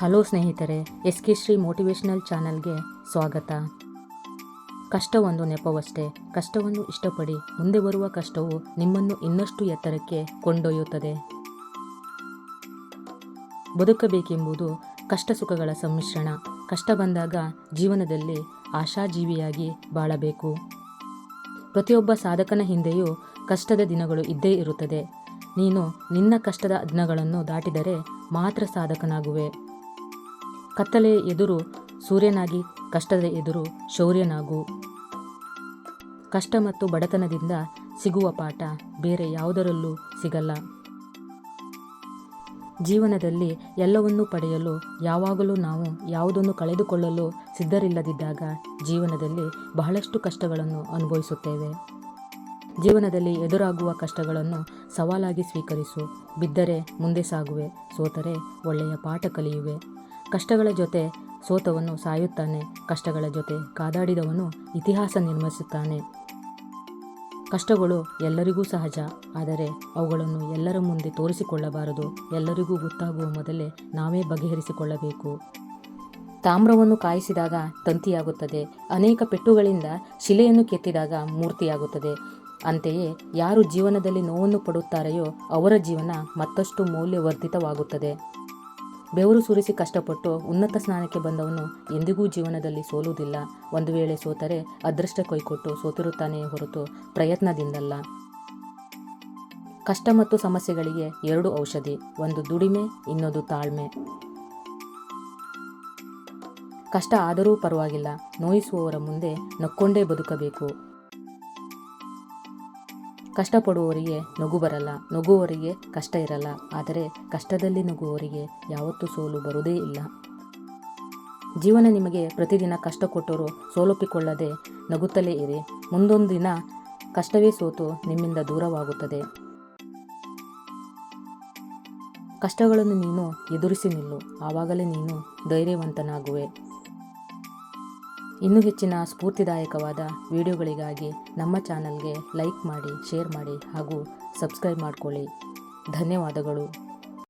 Hello ಸ್ನೇಹಿತರೆ S K Shri motivational ಚಾನಲ್ಗೆ ಸ್ವಾಗತ. ಕಷ್ಟವೊಂದು ನೆಪವಷ್ಟೇ, ಕಷ್ಟವನ್ನು ಇಷ್ಟಪಡಿ ಮುಂದೆ ಬರುವ ಕಷ್ಟವು ನಿಮ್ಮನ್ನು ಇನ್ನಷ್ಟು ಎತ್ತರಕ್ಕೆ ಕೊಂಡೊಯ್ಯುತ್ತದೆ. ಬದುಕಬೇಕೆಂಬುದು ಕಷ್ಟ ಸುಖಗಳ ಸಮ್ಮಿಶ್ರಣ, ಕಷ್ಟ ಬಂದಾಗ ಜೀವನದಲ್ಲಿ ಆಶಾಜೀವಿಯಾಗಿ ಬಾಳಬೇಕು. ಪ್ರತಿಯೊಬ್ಬ ಸಾಧಕನ ಹಿಂದೆಯೂ ಕಷ್ಟದ ದಿನಗಳು ಇದ್ದೇ ಇರುತ್ತದೆ. ನೀನು ನಿನ್ನ ಕಷ್ಟದ ದಿನಗಳನ್ನು ದಾಟಿದರೆ ಮಾತ್ರ ಸಾಧಕನಾಗುವೆ. ಕತ್ತಲೆಯ ಎದುರು ಸೂರ್ಯನಾಗಿ, ಕಷ್ಟದ ಎದುರು ಶೌರ್ಯನಾಗು. ಕಷ್ಟ ಮತ್ತು ಬಡತನದಿಂದ ಸಿಗುವ ಪಾಠ ಬೇರೆ ಯಾವುದರಲ್ಲೂ ಸಿಗಲ್ಲ. ಜೀವನದಲ್ಲಿ ಎಲ್ಲವನ್ನೂ ಪಡೆಯಲು, ಯಾವಾಗಲೂ ನಾವು ಯಾವುದನ್ನು ಕಳೆದುಕೊಳ್ಳಲು ಸಿದ್ಧರಿಲ್ಲದಿದ್ದಾಗ ಜೀವನದಲ್ಲಿ ಬಹಳಷ್ಟು ಕಷ್ಟಗಳನ್ನು ಅನುಭವಿಸುತ್ತೇವೆ. ಜೀವನದಲ್ಲಿ ಎದುರಾಗುವ ಕಷ್ಟಗಳನ್ನು ಸವಾಲಾಗಿ ಸ್ವೀಕರಿಸು. ಬಿದ್ದರೆ ಮುಂದೆ ಸಾಗುವೆ, ಸೋತರೆ ಒಳ್ಳೆಯ ಪಾಠ ಕಲಿಯುವೆ. ಕಷ್ಟಗಳ ಜೊತೆ ಸೋತವನು ಸಾಯುತ್ತಾನೆ. ಕಷ್ಟಗಳ ಜೊತೆ ಕಾದಾಡಿದವನು ಇತಿಹಾಸ ನಿರ್ಮಿಸುತ್ತಾನೆ. ಕಷ್ಟಗಳು ಎಲ್ಲರಿಗೂ ಸಹಜ, ಆದರೆ ಅವುಗಳನ್ನು ಎಲ್ಲರ ಮುಂದೆ ತೋರಿಸಿಕೊಳ್ಳಬಾರದು. ಎಲ್ಲರಿಗೂ ಗೊತ್ತಾಗುವ ಮೊದಲೇ ನಾವೇ ಬಗೆಹರಿಸಿಕೊಳ್ಳಬೇಕು. ತಾಮ್ರವನ್ನು ಕಾಯಿಸಿದಾಗ ತಂತಿಯಾಗುತ್ತದೆ. ಅನೇಕ ಪೆಟ್ಟುಗಳಿಂದ ಶಿಲೆಯನ್ನು ಕೆತ್ತಿದಾಗ ಮೂರ್ತಿಯಾಗುತ್ತದೆ. ಅಂತೆಯೇ ಯಾರು ಜೀವನದಲ್ಲಿ ನೋವನ್ನು ಪಡುತ್ತಾರೆಯೋ ಅವರ ಜೀವನ ಮತ್ತಷ್ಟು ಮೌಲ್ಯವರ್ಧಿತವಾಗುತ್ತದೆ. ಬೆವರು ಸುರಿಸಿ ಕಷ್ಟಪಟ್ಟು ಉನ್ನತ ಸ್ನಾನಕ್ಕೆ ಬಂದವನು ಎಂದಿಗೂ ಜೀವನದಲ್ಲಿ ಸೋಲುವುದಿಲ್ಲ. ಒಂದು ವೇಳೆ ಸೋತರೆ ಅದೃಷ್ಟ ಕೈಕೊಟ್ಟು ಸೋತಿರುತ್ತಾನೆಯೇ ಹೊರತು ಪ್ರಯತ್ನದಿಂದಲ್ಲ. ಕಷ್ಟ ಮತ್ತು ಸಮಸ್ಯೆಗಳಿಗೆ ಎರಡು ಔಷಧಿ, ಒಂದು ದುಡಿಮೆ, ಇನ್ನೊಂದು ತಾಳ್ಮೆ. ಕಷ್ಟ ಆದರೂ ಪರವಾಗಿಲ್ಲ. ನೋಯಿಸುವವರ ಮುಂದೆ ನಕ್ಕೊಂಡೇ ಬದುಕಬೇಕು. ಕಷ್ಟಪಡುವವರಿಗೆ ನಗು ಬರಲ್ಲ, ನಗುವವರಿಗೆ ಕಷ್ಟ ಇರಲ್ಲ. ಆದರೆ ಕಷ್ಟದಲ್ಲಿ ನಗುವವರಿಗೆ ಯಾವತ್ತೂ ಸೋಲು ಬರುವುದೇ ಇಲ್ಲ. ಜೀವನ ನಿಮಗೆ ಪ್ರತಿದಿನ ಕಷ್ಟ ಕೊಟ್ಟರೂ ಸೋಲೊಪ್ಪಿಕೊಳ್ಳದೆ ನಗುತ್ತಲೇ ಇರಿ. ಮುಂದೊಂದು ದಿನ ಕಷ್ಟವೇ ಸೋತು ನಿಮ್ಮಿಂದ ದೂರವಾಗುತ್ತದೆ. ಕಷ್ಟಗಳನ್ನು ನೀನು ಎದುರಿಸಿ ನಿಲ್ಲು. ಆವಾಗಲೇ ನೀನು ಧೈರ್ಯವಂತನಾಗುವೆ. ಇನ್ನೂ ಹೆಚ್ಚಿನ ಸ್ಫೂರ್ತಿದಾಯಕವಾದ ವಿಡಿಯೋಗಳಿಗಾಗಿ ನಮ್ಮ ಚಾನಲ್ಗೆ ಲೈಕ್ ಮಾಡಿ ಶೇರ್ ಮಾಡಿ ಹಾಗೂ ಸಬ್ಸ್ಕ್ರೈಬ್ ಮಾಡಿಕೊಳ್ಳಿ. ಧನ್ಯವಾದಗಳು.